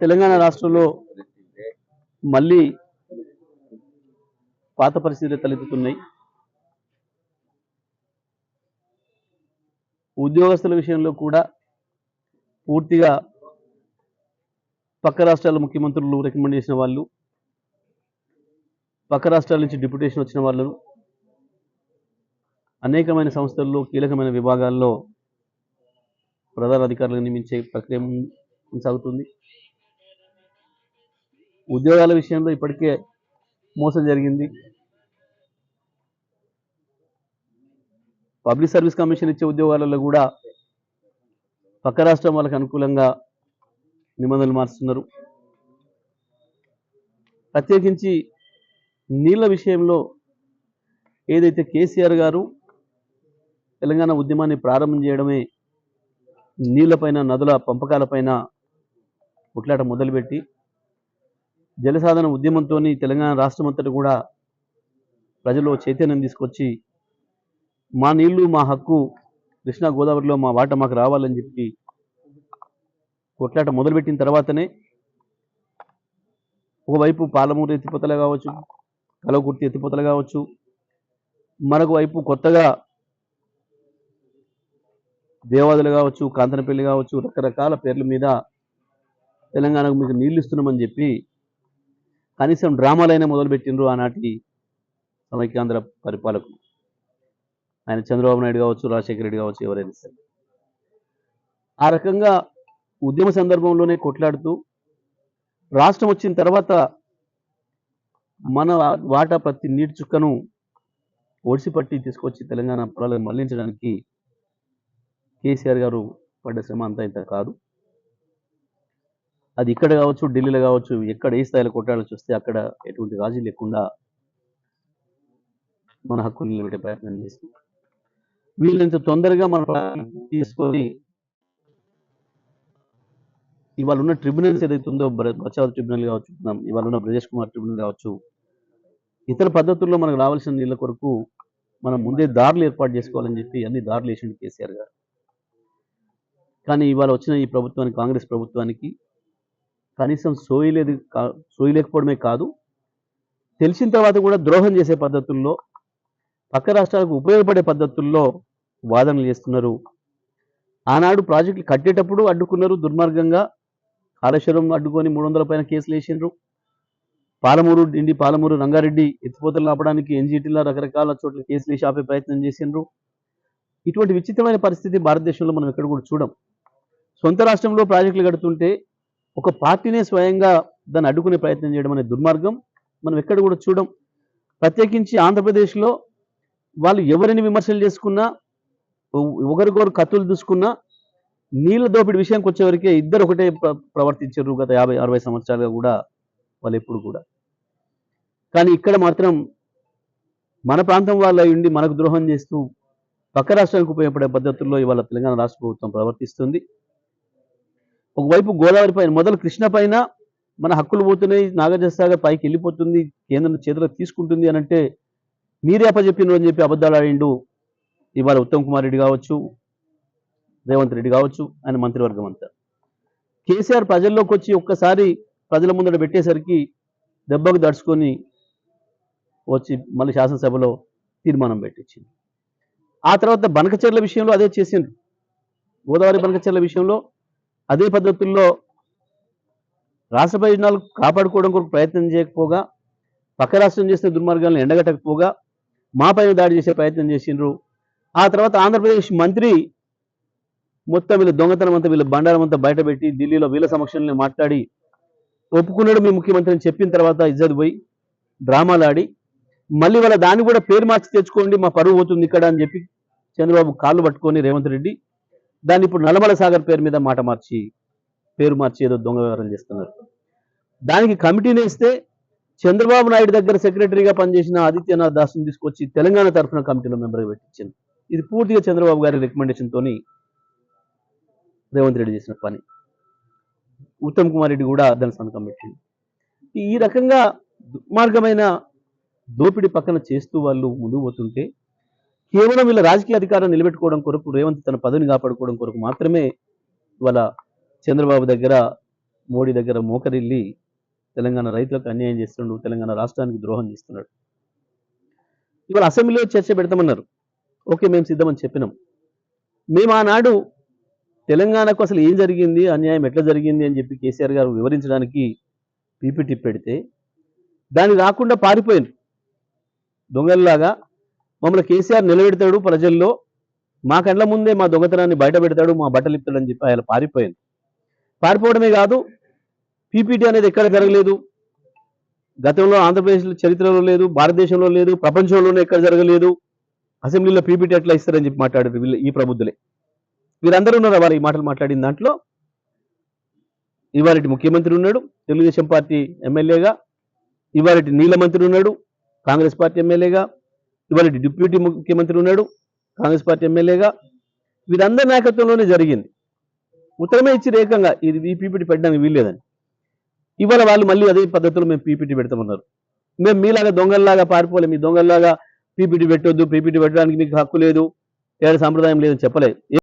తెలంగాణ రాష్ట్రంలో మళ్ళీ పాత పరిస్థితులు తలెత్తుతున్నాయి. ఉద్యోగస్తుల విషయంలో కూడా పూర్తిగా పక్క రాష్ట్రాల ముఖ్యమంత్రులు రికమెండ్ చేసిన వాళ్ళు పక్క రాష్ట్రాల నుంచి డిప్యుటేషన్ వచ్చిన వాళ్ళు అనేకమైన సంస్థల్లో కీలకమైన విభాగాల్లో ప్రధాన అధికారులను నియమించే ప్రక్రియ కొనసాగుతుంది ఉద్యోగాల విషయంలో ఇప్పటికే మోసం జరిగింది. పబ్లిక్ సర్వీస్ కమిషన్ ఇచ్చే ఉద్యోగాలలో కూడా పక్క రాష్ట్రం వాళ్ళకి అనుకూలంగా నిబంధనలు మారుస్తున్నారు ప్రత్యేకించి నీళ్ళ విషయంలో ఏదైతే కేసీఆర్ గారు తెలంగాణ ఉద్యమాన్ని ప్రారంభం చేయడమే నీళ్ళపైన నదుల పంపకాలపైన కొట్లాట మొదలుపెట్టి జలసాధన ఉద్యమంతో తెలంగాణ రాష్ట్రం అంతటా కూడా ప్రజల్లో చైతన్యం తీసుకొచ్చి మా నీళ్ళు మా హక్కు కృష్ణా గోదావరిలో మా వాట మాకు రావాలని చెప్పి కొట్లాట మొదలుపెట్టిన తర్వాతనే ఒకవైపు పాలమూరు ఎత్తిపోతలు కావచ్చు కలవకుర్తి ఎత్తిపోతలు కావచ్చు మరొక వైపు కొత్తగా దేవాదులు కావచ్చు కాంతనపల్లి కావచ్చు రకరకాల పేర్ల మీద తెలంగాణకు మీకు నీళ్ళు ఇస్తున్నామని చెప్పి కనీసం డ్రామాలైనా మొదలుపెట్టినరు ఆనాటి సమైక్యాంధ్ర పరిపాలకులు. ఆయన చంద్రబాబు నాయుడు కావచ్చు రాజశేఖర రెడ్డి కావచ్చు ఎవరైనా సరే. ఆ రకంగా ఉద్యమ సందర్భంలోనే కొట్లాడుతూ రాష్ట్రం వచ్చిన తర్వాత మన వాటా ప్రతి నీటి చుక్కను ఒడిసిపట్టి తీసుకొచ్చి తెలంగాణ పొలాలను మళ్ళించడానికి కేసీఆర్ గారు పడ్డ శ్రమ అంతా ఇంత కాదు. అది ఇక్కడ కావచ్చు ఢిల్లీలో కావచ్చు ఎక్కడ ఏ స్థాయిలో కొట్టాలో చూస్తే అక్కడ ఎటువంటి రాజీ లేకుండా మన హక్కులు నిలబెట్టే ప్రయత్నం చేస్తుంది. వీళ్ళంత తొందరగా మన తీసుకొని ఇవాళ ఉన్న ట్రిబ్యునల్స్ ఏదైతే ఉందో బ్ర- బచావ్ ట్రిబ్యునల్ కావచ్చు ఇవాళ ఉన్న బ్రజేష్ కుమార్ ట్రిబ్యునల్ కావచ్చు ఇతర పద్ధతుల్లో మనకు రావాల్సిన నీళ్ళ కొరకు మనం ముందే దారులు ఏర్పాటు చేసుకోవాలని చెప్పి అన్ని దారులు వేసిండు కేసీఆర్ గారు. కానీ ఇవాళ వచ్చిన ఈ ప్రభుత్వానికి కాంగ్రెస్ ప్రభుత్వానికి కనీసం సోయలేదు సోయలేకపోవడమే కాదు తెలిసిన తర్వాత కూడా ద్రోహం చేసే పద్ధతుల్లో పక్క రాష్ట్రాలకు ఉపయోగపడే పద్ధతుల్లో వాదనలు చేస్తున్నారు. ఆనాడు ప్రాజెక్టులు కట్టేటప్పుడు అడ్డుకున్నారు దుర్మార్గంగా. కాళేశ్వరం అడ్డుకొని మూడు వందల పైన కేసులు వేసిండ్రు. పాలమూరు ఇండి పాలమూరు రంగారెడ్డి ఎత్తిపోతలు ఆపడానికి ఎన్జిటిలో రకరకాల చోట్ల కేసులు వేసి ఆపే ప్రయత్నం చేసిండ్రు. ఇటువంటి విచిత్రమైన పరిస్థితి భారతదేశంలో మనం ఎక్కడ కూడా చూడం. సొంత రాష్ట్రంలో ప్రాజెక్టులు కడుతుంటే ఒక పార్టీనే స్వయంగా దాన్ని అడ్డుకునే ప్రయత్నం చేయడం అనే దుర్మార్గం. మనం ఎక్కడ కూడా చూడం. ప్రత్యేకించి ఆంధ్రప్రదేశ్లో వాళ్ళు ఎవరిని విమర్శలు చేసుకున్నా ఒకరికొకరు కత్తులు దూసుకున్నా నీళ్ళ దోపిడి విషయానికి వచ్చేవరకే ఇద్దరు ఒకటే ప్ర- ప్రవర్తించారు గత యాభై అరవై సంవత్సరాలుగా కూడా వాళ్ళు ఎప్పుడు కూడా. కానీ ఇక్కడ మాత్రం మన ప్రాంతం వాళ్ళ ఉండి మనకు ద్రోహం చేస్తూ పక్క రాష్ట్రాలకు ఉపయోగపడే పద్ధతుల్లో ఇవాళ తెలంగాణ రాష్ట్ర ప్రభుత్వం ప్రవర్తిస్తుంది. ఒకవైపు గోదావరి పైన మొదలు కృష్ణ పైన మన హక్కులు పోతున్నాయి నాగార్జునసాగర్ పైకి వెళ్ళిపోతుంది కేంద్రం చేతిలో తీసుకుంటుంది అని అంటే మీరే అప్పచెప్పినారు అని చెప్పి అబద్ధాలు ఆడిండు ఇవాళ ఉత్తమ్ కుమార్ రెడ్డి కావచ్చు రేవంత్ రెడ్డి కావచ్చు ఆయన మంత్రివర్గం అంతా. కేసీఆర్ ప్రజల్లోకి వచ్చి ఒక్కసారి ప్రజల ముందర పెట్టేసరికి దెబ్బకు దడుచుకొని వచ్చి మళ్ళీ శాసనసభలో తీర్మానం పెట్టించింది. ఆ తర్వాత బనకచర్ల విషయంలో అదే చేసిండ్రు. గోదావరి బనకచర్ల విషయంలో అదే పద్ధతుల్లో రాష్ట్ర ప్రయోజనాలు కాపాడుకోవడం కొరకు ప్రయత్నం చేయకపోగా పక్క రాష్ట్రం చేసిన దుర్మార్గాలను ఎండగట్టకపోగా మా పైన దాడి చేసే ప్రయత్నం చేసిండ్రు. ఆ తర్వాత ఆంధ్రప్రదేశ్ మంత్రి మొత్తం వీళ్ళ దొంగతనం అంతా వీళ్ళ బండారం అంతా బయటపెట్టి ఢిల్లీలో వీళ్ళ సమక్షంలో మాట్లాడి ఒప్పుకున్నాడు మీ ముఖ్యమంత్రి అని చెప్పిన తర్వాత ఇజ్జత్ పోయి డ్రామాలు ఆడి మళ్ళీ వాళ్ళ దాన్ని కూడా పేరు మార్చి తెచ్చుకోండి మా పరువు పోతుంది ఇక్కడ అని చెప్పి చంద్రబాబు కాళ్ళు పట్టుకొని రేవంత్ రెడ్డి దాన్ని ఇప్పుడు నల్లమల సాగర్ పేరు మీద మాట మార్చి పేరు మార్చి ఏదో దొంగ వ్యవహారం చేస్తున్నారు. దానికి కమిటీని ఇస్తే చంద్రబాబు నాయుడు దగ్గర సెక్రటరీగా పనిచేసిన ఆదిత్యనాథ్ దాస్ని తీసుకొచ్చి తెలంగాణ తరఫున కమిటీలో మెంబర్గా పెట్టించింది. ఇది పూర్తిగా చంద్రబాబు గారి రికమెండేషన్తో రేవంత్ రెడ్డి చేసిన పని. ఉత్తమ్ కుమార్ రెడ్డి కూడా దాని సంతకం పెట్టింది. ఈ రకంగా దుర్మార్గమైన దోపిడీ పక్కన చేస్తూ వాళ్ళు ముందుకు పోతుంటే కేవలం వీళ్ళ రాజకీయ అధికారం నిలబెట్టుకోవడం కొరకు రేవంత్ తన పదవిని కాపాడుకోవడం కొరకు మాత్రమే ఇవాళ చంద్రబాబు దగ్గర మోడీ దగ్గర మోకరిల్లి తెలంగాణ రైతులకు అన్యాయం చేస్తుండు తెలంగాణ రాష్ట్రానికి ద్రోహం చేస్తున్నాడు. ఇవాళ అసెంబ్లీలో చర్చ పెడతామన్నారు. ఓకే మేము సిద్ధమని చెప్పినాం. మేము ఆనాడు తెలంగాణకు అసలు ఏం జరిగింది అన్యాయం ఎట్లా జరిగింది అని చెప్పి కేసీఆర్ గారు వివరించడానికి పీపీటీ పెడితే దాన్ని రాకుండా పారిపోయింది దొంగల్లాగా మమ్మల్ని కేసీఆర్ నిలబెడతాడు ప్రజల్లో. మా కండ్ల ముందే మా దొంగతనాన్ని బయట పెడతాడు మా బట్టలు ఇస్తాడు అని చెప్పి ఆయన పారిపోయింది పారిపోవడమే కాదు పీపీటీ అనేది ఎక్కడ జరగలేదు. గతంలో ఆంధ్రప్రదేశ్ చరిత్రలో లేదు భారతదేశంలో లేదు ప్రపంచంలోనే ఎక్కడ జరగలేదు. అసెంబ్లీలో పీపీటీ ఎట్లా ఇస్తారని చెప్పి మాట్లాడారు వీళ్ళు ఈ ప్రబుద్ధులే వీరందరూ ఉన్నారు వారు ఈ మాటలు మాట్లాడిన దాంట్లో? ఇవాళటి ముఖ్యమంత్రి ఉన్నాడు తెలుగుదేశం పార్టీ ఎమ్మెల్యేగా. ఇవాళటి నీల మంత్రి ఉన్నాడు కాంగ్రెస్ పార్టీ ఎమ్మెల్యేగా. ఇవాళ డిప్యూటీ ముఖ్యమంత్రి ఉన్నాడు కాంగ్రెస్ పార్టీ ఎమ్మెల్యేగా. వీరందరి నాయకత్వంలోనే జరిగింది. ఉత్తరమే ఇచ్చి ఏకంగా ఇది ఈ పీపీటీ పెట్టడానికి వీల్లేదని. ఇవాళ వాళ్ళు మళ్ళీ అదే పద్ధతిలో మేము పీపీటీ పెడతామన్నారు. మేము మీలాగా దొంగల్లాగా పారిపోలే మీ దొంగల్లాగా పీపీటీ పెట్టొద్దు పీపీటీ పెట్టడానికి మీకు హక్కు లేదు ఏడు సాంప్రదాయం లేదని చెప్పలేదు